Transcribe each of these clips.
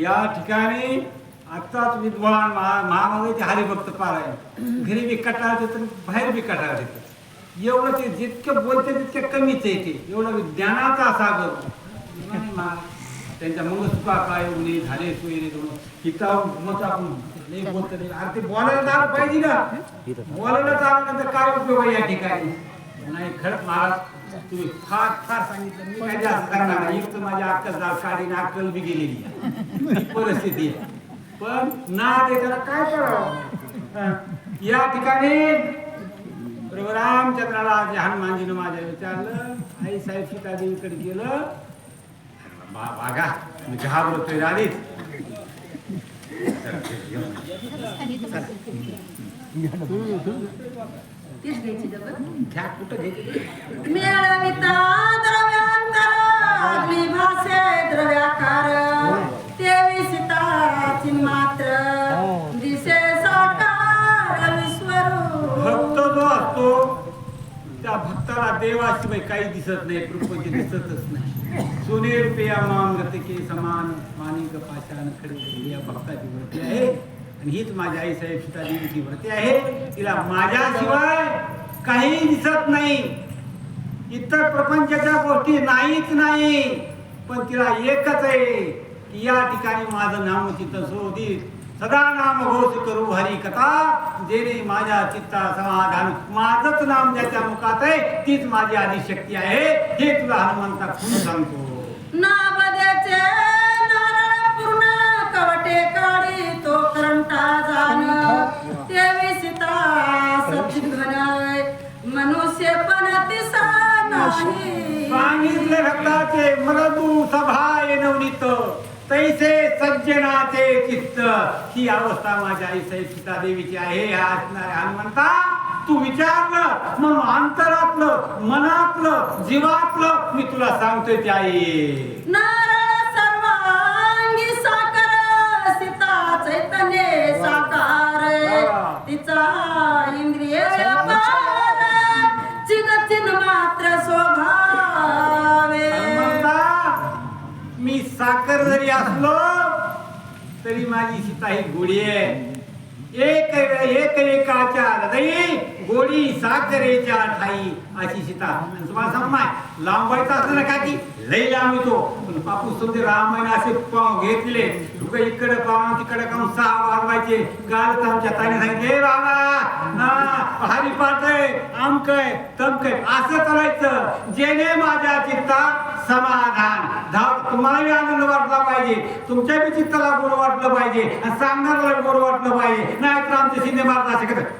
या ठिकाणी आत्ताच विद्वान महा महामागाचे हरिभक्त पार आहे घरी बी कटाळ देतो बाहेर बी कटाळ एवढं ते जितकं बोलते तितके कमीच आहे ते. एवढं ज्ञानाचा सागर त्यांच्या मंगळसुखा काय उणे झाले सोयरे दोन. हिताव आपण नाही बोलत नाही. अरे ते बोलायला तर पाहिजे ना. बोलायला तर नंतर काय उपयोग आहे या ठिकाणी? नाही खरं महाराज तुम्ही फार फार सांगितलं. मी काय जास्त करणार नाही. एक तर माझ्या अक्कल जा काढीन अक्कल बी गेलेली आहे. ही परिस्थिती आहे. पण ना ते त्याला काय करावं? या ठिकाणी बरोबर रामचंद्राला हनुमानजीनं माझ्या विचारलं आई साहेब सीतादेवीकडे गेलं. बागा मी घाबरतोय आधीच तीच घ्यायची डबल घ्या कुठं घेते मिळविता द्रव्यांतर अग्नी भासे द्रव्याकार. तेविसिता मात्र. दिसे साकार विश्वरूप भक्त जो असतो त्या भक्ताला देवाशिवाय काही दिसत नाही प्रपंच दिसतच नाही. सोने रुपया मांगत के समान माणिक पाषाण खडे या भक्ताची वृत्ती आहे. हीच माझ्या आई साहेब सीतादेवीची वृत्ती आहे. तिला माझ्याशिवाय काही दिसत नाही. इतर प्रपंचाच्या गोष्टी नाहीच नाही. पण तिला एकच आहे की या ठिकाणी माझं नाम चित्त शोधित सदा नाम घोष करू हरी कथा. जेणे माझ्या चित्ता समाधान माझंच नाम ज्याच्या मुखात आहे तीच माझी आदिशक्ती आहे. हे तुला हनुमंता खूप सांगतो. नाबद्याचे नारळ पूर्ण कवटे का तो करंटा जाण तेविसिता सचिंघनय मनुष्य पण दिसा नाही. सांगितले भक्ताचे मरदू सभा नवनीत. तैसे सज्जनाचे चित्त. ही अवस्था माझ्या आई साहेब सीतादेवीची आहे. ह्या असणाऱ्या हनुमंता तू विचारलं म्हणून अंतरातलं मनातलं जीवातलं मी तुला सांगतोय ते आई. साखर जरी असलो तरी माझी सीता ही गोडी आहे. एक एक एकाच्या हृदयी गोडी साखरेच्या ठाई अशी सीता. तुम्हाला सांग माय लांबायचं असलं ना का की लई लांब येतो. पण बापू समजे रामायण असे पाव घेतले. तुका इकडे पाव तिकडे काम सहा वाजवायचे. काल आमच्या ताईने सांगितले "ए बाबा ना हरी पाटय आमकय तमकय असं करायचं जेणे माझ्या चित्तात समाधान. धाव तुम्हालाही आनंद वाटला पाहिजे. तुमच्या बी चित्ताला गोड वाटलं पाहिजे. आणि सांगणाऱ्याला गोड वाटलं पाहिजे. नाही तर आमचे शिंदे मारत शकत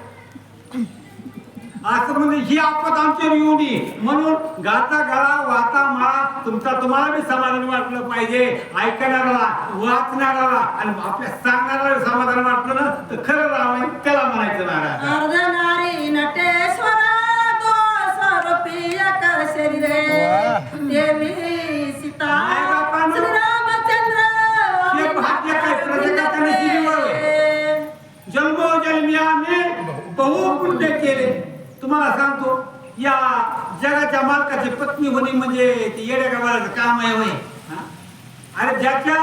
असं म्हणजे ही आपत आमच्यावर येऊ नये. म्हणून गाता गळा वाता माळा तुमचा तुम्हाला बी समाधान वाटलं पाहिजे. ऐकणाऱ्याला वाचणाऱ्याला आणि आपल्या सांगणाऱ्याला समाधान वाटलं ना तर खरं राम त्याला म्हणायचं महाराज अर्धनारी नटेश्वर शरीरे देवी सीता. श्रीरामचंद्र नशिबीवर जन्मोजन्मी आम्ही बहु पुण्य केले तुम्हाला सांगतो या जगाच्या मालकाची पत्नी होणे म्हणजे ते येड्या गावाचं काम आहे होय हा? अरे ज्याच्या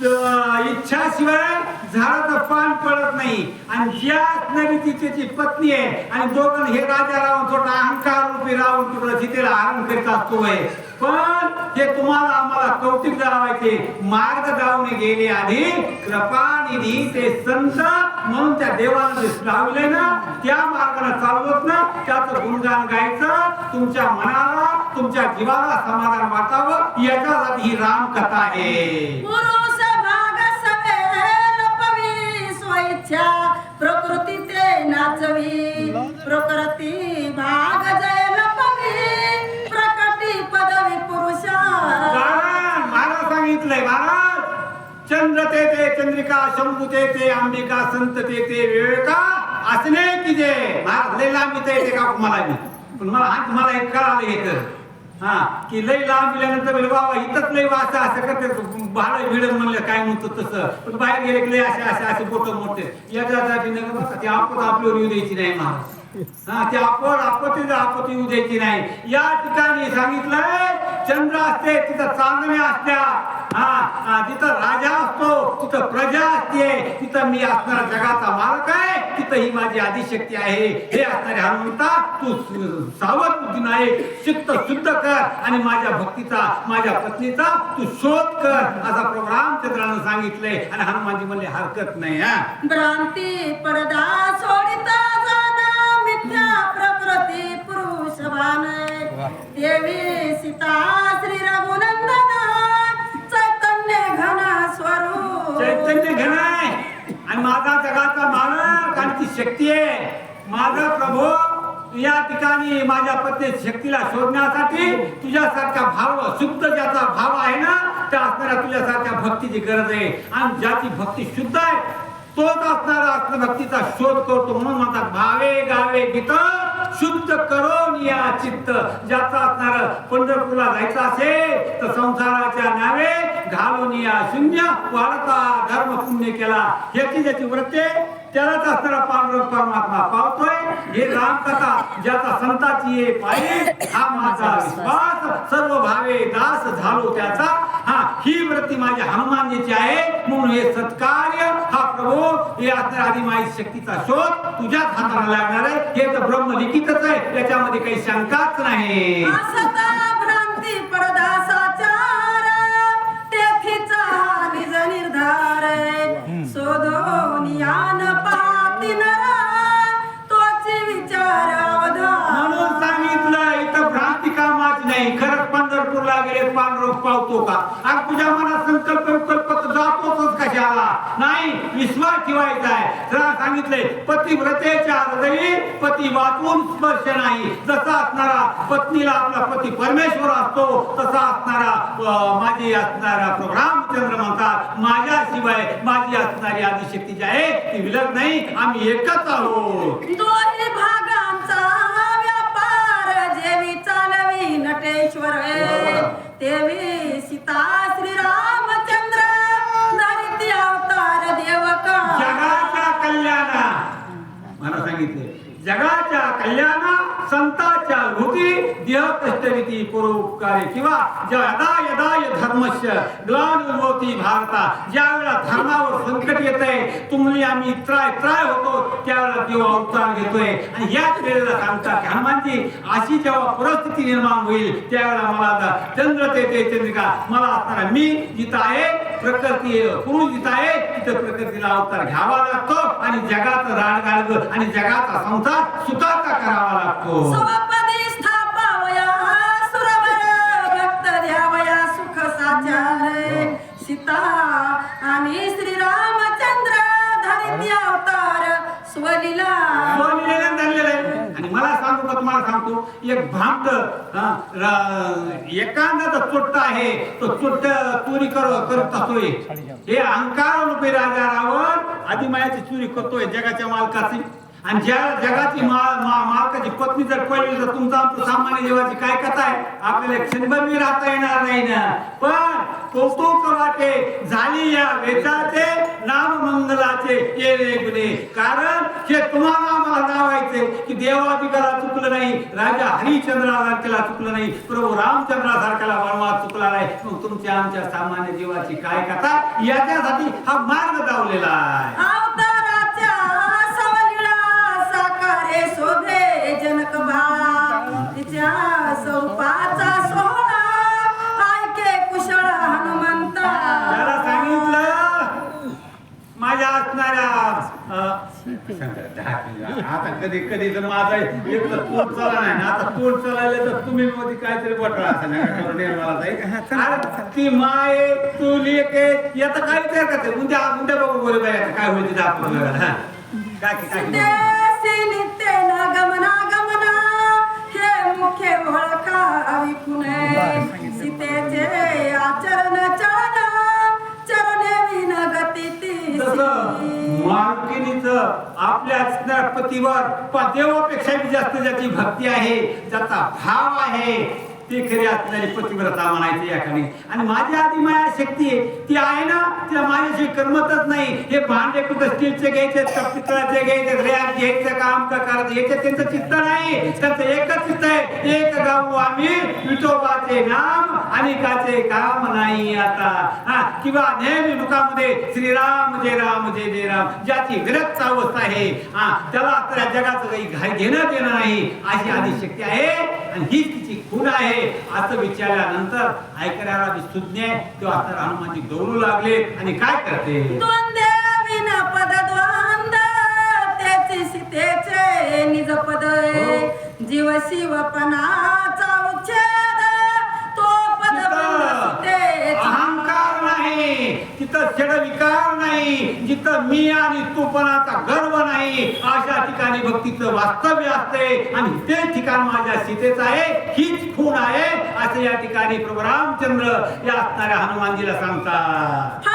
इच्छाशिवाय झाडाचं पान पडत नाही. आणि ज्या असणारी ती त्याची पत्नी आहे आणि दोघं हे राजा रावण थोडा अहंकार रूपी रावण तुला सीतेला हरण करीत असतो पण हे तुम्हाला आम्हाला कौतिक जावायचे मार्ग जाऊन गेले आधी कृपानिधी ते संत म्हणून त्या देवाला जे लावले ना त्या मार्गाने चालवत ना त्याचं गुणगान गायचं तुमच्या मनाला तुमच्या जीवाला समाधान वाटावं याच्यासाठी ही रामकथा आहे. इच्छा प्रकृतीचे नाचवी. प्रकृती भाग जय लपवी प्रकटी पदवी पुरुषा. मला सांगितलंय महाराज चंद्र ते ते चंद्रिका शंभू ते ते अंबिका संत ते ते विवेका असणे की जे महाराज लय लांब येते का मला मी पण मला हा तुम्हाला एक कळालं येतं हा. की लय लांब गेल्यानंतर म्हणजे बाबा इथंच लई वाचा असं करते. बाळ भिड म्हणलं काय म्हणतो तसं. पण बाहेर गेले की लय असे असे असे बोट मोठे. याच्यासाठी नका ते आपत आपल्यावर येऊ द्यायची नाही महाराज. हा ते आपण आपत्ती आपत्ती येऊ द्यायची नाही. या ठिकाणी सांगितलंय चंद्र असते तिथं चांदण्या असत्या. हा जिथं राजा असतो तिथं प्रजा असते. तिथं मी असणारा जगाचा मालक आहे. तिथं ही माझी आदिशक्ती आहे. हे असणारे हनुमंता तू सावध बुद्धी आहे चित्त शुद्ध कर आणि माझ्या भक्तीचा माझ्या पत्नीचा तू शोध कर. असा प्रभू रामचंद्रानं सांगितलंय. आणि हनुमानजी म्हणले हरकत नाही हा. भ्रांती पडदा सोडिता देवी सीता श्री रघुनंदन चैतन्य घन स्वरूप। चैतन्य घन आहे. आणि माझा जगाचा मालक आणि ती शक्ती आहे. माझा प्रभू या ठिकाणी माझ्या पत्नी शक्तीला शोधण्यासाठी तुझ्यासारख्या भाव शुद्ध ज्याचा भाव आहे ना त्या असणाऱ्या तुझ्यासारख्या भक्तीची गरज आहे. आणि ज्याची भक्ती शुद्ध आहे तोच असणारा भक्तीचा शोध करतो म्हणून म्हणतात भावे गावे गीत शुद्ध करून या चित्त ज्याचा असणार पंढरपूरला जायचं असेल तर संसाराच्या नावे घालून या शून्य वाढता धर्म पुण्य केला. याची ज्याची वृत्ते त्यालाच असणारा पांडुरंग परमात्मा पावतोय. हे रामकथा ज्याचा संताची ये पाहिजे हा माझा विश्वास. सर्व भावे दास झालो त्याचा. हा ही वृत्ती माझ्या हनुमानजीची आहे. म्हणून हे सत्कार्य हा प्रभू हे असणाऱ्या आदिमाई शक्तीचा शोध तुझ्याच हाताला लागणार आहे. हे तर ब्रह्म लिखितच आहे. त्याच्यामध्ये काही शंकाच नाही. निज निर्धार शोधून यान पाहती नरा तोची विचार म्हणून अवधान सांगितलं इथं भ्रांती कामाची नाही. खरंच पंढरपूरला गेले पांडुरंग पावतो का? आज तुझ्या मनात संकल्प विकल्प जातोच कशाला नाही विश्वास ठेवायचा आहे. जरा सांगितले पतिव्रतेच्या हृदयी पती वाचून स्पर्श नाही. जसा असणारा पत्नीला आपला पती परमेश्वर असतो तसा असणारा माझी असणारा रामचंद्र म्हणतात माझ्याशिवाय माझी असणारी आदिशक्ती जी आहे ती विलग नाही. आम्ही एकच आहोत. दोन्ही भागांचा व्यापार. जेवी चालवी नटेश्वर तेवी सीता श्रीरामचंद्र. अवतार देवका. जगाच्या कल्याणा. मला सांगितले. जगाच्या कल्याणा संताच्या भूती देह कष्टरीती परोपकारी किंवा यदा यदा य धर्मस्य ग्लानिर्वती भारता ज्या वेळा धर्मावर संकट येत आहे तुम्ही आम्ही त्राय त्राय होतो त्यावेळेला देव अवतार घेतोय. आणि याच वेळेला सांगतात हनुमानजी अशी जेव्हा परिस्थिती निर्माण होईल त्यावेळेला मला आता चंद्र ते ते चंद्रिका मला असणारा मी जिथं आहे प्रकृती पुरुष जिथं आहे तिथं प्रकृतीला अवतार घ्यावा लागतो आणि जगाचं राड गाळग आणि जगाचा संसार सुखाचा करावा लागतो. सीता आणि श्रीरामचंद्र धरित्य अवतार स्वलीला. आहे. आणि मला सांगू का तुम्हाला सांगतो एक भांड हा, र- चोट्ट आहे. तो चोट्ट चोरी कर करत असतोय. हे अंकार रुपये राजा रावण आदिमायाची चोरी करतोय जगाच्या मालकाची आणि ज्या जगाची मा- मालकाची पत्नी जर पडली तर तुमचा आमचं सामान्य जीवाची काय कथा आहे? आपल्याला क्षणभर मी राहता येणार नाही ना. पण कौतुक वाटे झाली या वेचाचे नाम मंगलाचे ये गुणे. कारण हे तुम्हाला आम्हाला लावायचे की देवाधिकाला चुकलं नाही राजा हरिश्चंद्रासारख्याला चुकलं नाही प्रभू रामचंद्रासारख्याला वनवास चुकला नाही. मग तुमच्या आमच्या सामान्य जीवाची काय कथा? याच्यासाठी हा मार्ग दावलेला आहे. शोभे जनक बाळा तिच्या स्वरूपाचा सोहळा. ऐके कुशळ हनुमंता. त्याला सांगितलं माझ्या असणाऱ्या आता कधी कधी तर माझा एक तर तोंड चला नाही. ना आता तोंड चलायला तर तुम्ही मध्ये काहीतरी बटला असं नाही ती माय तू लेक आहे याचं काय विचार करते उद्या उद्या बघू बोले बाई काय होईल तिथं आपलं हा. काय की- काय आपल्या असणाऱ्या पतीवर देवापेक्षा जास्त ज्याची भक्ती आहे ज्याचा भाव आहे ती खरी असणारी पतिव्रता म्हणायची या आणि माझी आधी माया शक्ती आहे ती आहे ना तिला माझ्याशी करमतच नाही. हे भांडे कुठं स्टीलचे घ्यायचे का पितळाचे घ्यायचे रॅक घ्यायचं काम का करायचं याच्यात त्यांचं चित्त नाही. त्यांचं एकच चित्त आहे एक गाऊ आम्ही विठोबाचे नाम आणि काचे काम नाही आता. हा किंवा नेहमी मुखामध्ये श्रीराम जय राम जय जय राम ज्याची विरक्त अवस्था आहे. हा त्याला तर जगाचं काही घेणं देणं नाही. अशी आधी शक्ती आहे आणि हीच तिची खूण आहे असं विचारल्यानंतर ऐकणारा सुज्ञ तो आता हनुमानजी दौडू लागले आणि काय करते? त्याची निज पद जीव शिवपणाचा छड विकार नाही. जिथं मी आणि तूपणाचा गर्व नाही अशा ठिकाणी भक्तीचं वास्तव्य असते. आणि ते ठिकाण माझ्या सीतेचं आहे हीच खूण आहे असं या ठिकाणी प्रभू रामचंद्र या असणाऱ्या हनुमानजीला सांगतात.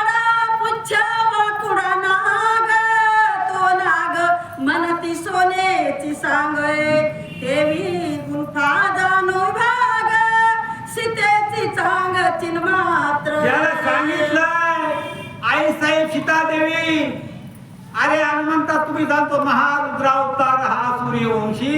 तो मनती सोनेची सांग देवी गुंफा जाणू भाग सीतेची चांग सांगितलंय आई साहेब सीतादेवी अरे हनुमंता तुम्ही जाणतो महारुद्रावतार हा सूर्यवंशी.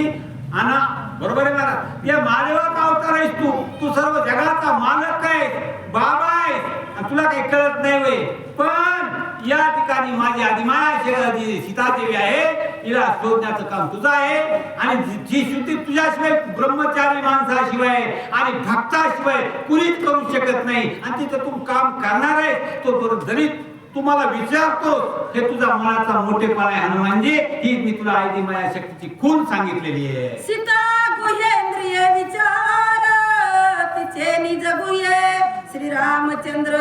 आणि बरोबर आहे मला या मानवाचा अवतार आहेस तू. तू सर्व जगाचा मालक आहे बाबा आहे तुला काही कळत नाही वे पण या ठिकाणी माझी आदिमाया शे- जी सीतादेवी आहे हिला शोधण्याचं काम तुझं आहे. आणि जी- शुद्धी तुझ्याशिवाय ब्रह्मचारी माणसाशिवाय आणि भक्ताशिवाय कुणीच करू शकत नाही. आणि तिथं तू काम करणार आहे तो बरोबर जरी तुम्हाला विचारतो हे तुझा मनाचा मोठेपणा आहे हनुमानजी ही मी तुला आयदी माया शक्तीची खून सांगितलेली आहे. सीता गुहेंद्रिय विचार तिचे निज गुहे श्रीरामचंद्र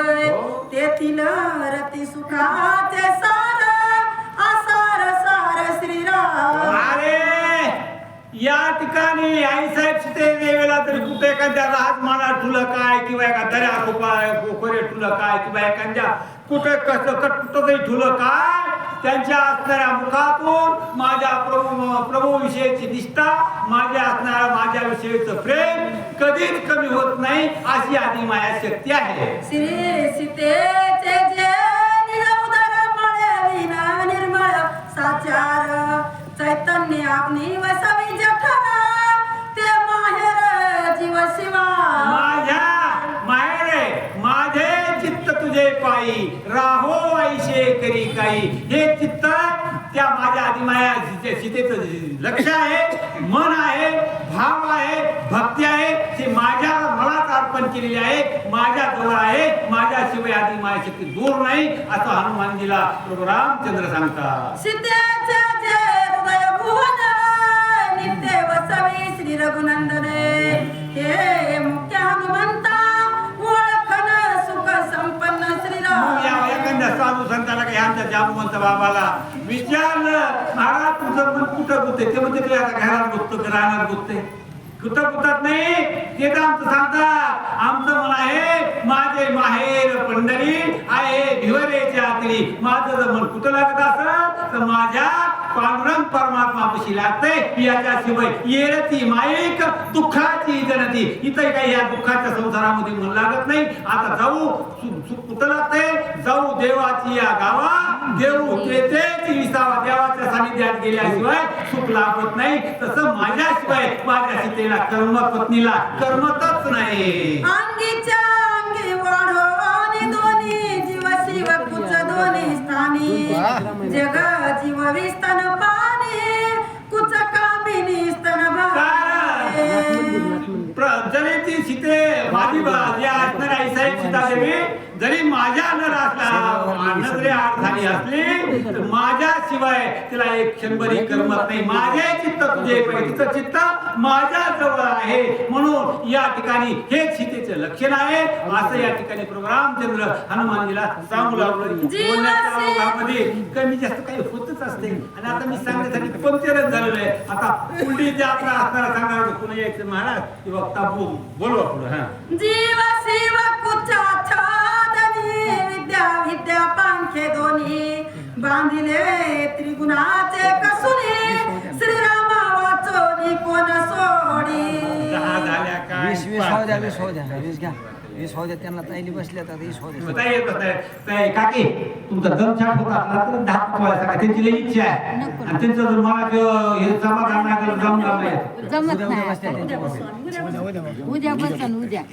तेथील रती सुखाचे सार आसार सार श्रीराम. अरे या ठिकाणी आईसाहेब साहेब सीते तरी कुठे एखाद्या राजमाला ठुलं काय किंवा एका दर्या कोपाय कोकोरे ठुलं काय किंवा एखाद्या कुठे कसं कट कुठं तरी ठुलं काय? त्यांच्या असणाऱ्या मुखातून माझ्या प्रभू प्रभू विषयीची निष्ठा माझ्या असणाऱ्या माझ्या विषयीचं प्रेम कधीच कमी होत नाही अशी आधी माया शक्ती आहे. श्री सीतेचे जे निर्मळ साचार चैतन्य आपली वसा चित्त पायी राहो ऐशे करी काही. हे चित्त त्या माझ्या आदिमाया सीते- सीतेचं लक्ष आहे मन आहे भाव आहे भक्ती आहे ते माझ्या मनात अर्पण केलेली आहे. माझ्या जवळ आहे. माझ्याशिवाय आधी आदिमाया शक्ती दूर नाही असं हनुमानजीला प्रभू रामचंद्र सांगतात. सीतेचे हृदय भुवन नित्य श्री रघुनंदने. हे एखाद्या साधू संताला काही आमच्या जामवंत बाबाला. विचारलं महाराज तुझं मन कुठं गुतते ते म्हणते तुला घरात गुततो की रानात गुतते कुठं गुतत नाही. ते तर आमचं सांगतात. आमचं मन आहे माझे माहेर पंढरी आहे भिवरेच्या आतली. माझं जर मन कुठं लागत असत तर माझ्या पांडुरंग परमात्मापाशी लागते याच्याशिवाय येरती माईक दुःखाची जनती. इथे काही या दुःखाच्या संसारामध्ये मन लागत नाही. आता जाऊ सु- ते जाऊ देवाची या गावा देऊ तेथेच विसावा देवाच्या सानिध्यात गेल्याशिवाय सुख लाभत नाही. तसं माझ्याशिवाय माझ्या सीतेला कर्म पत्नीला कर्मतच नाही. जग जीव विस्तन पाणी कुच कामिनी स्तन भावे. ती सीते वादी बा- जी असणाऱ्या साहेब सीतादेवी जरी माझ्या असला न जरी आड झाली असली तर माझ्याशिवाय तिला एक क्षणभरी करमत नाही. माझे चित्त तुझे तिचं चित्त माझ्या जवळ आहे. म्हणून या ठिकाणी हे सीतेचे लक्षण आहे. असं या ठिकाणी प्रभू रामचंद्र हनुमानजीला सांगू लागलो. बोलण्याच्या ओघामध्ये कमी जास्त काही होतच असते. आणि आता मी सांगण्यासाठी पंक्चरच झालेलं आहे. आता पुढे जे आपला असणारा सांगणार पुन्हा यायचं महाराज. वक्ता बोल. बोलवा पुढे हा. जीव शिव कुचा छादनी विद्या विद्या पांखे दोन्ही बांधिले त्रिगुणाचे कसुनी. श्रीरामा वाचोनी कोण सोडी? वीस द्या त्यांना ताईली बसल्या आता वीस द्या ताई, ताई, ताई, काकी तुमचा दम छाट होत. असला तर दहा पोळ्या सांगा त्यांची लई इच्छा आहे. आणि त्यांचं जर मला हे नाही केलं जमलं नाही जमत उद्या नाही आता. त्यांच्या बरोबर. उद्या बसन. उद्या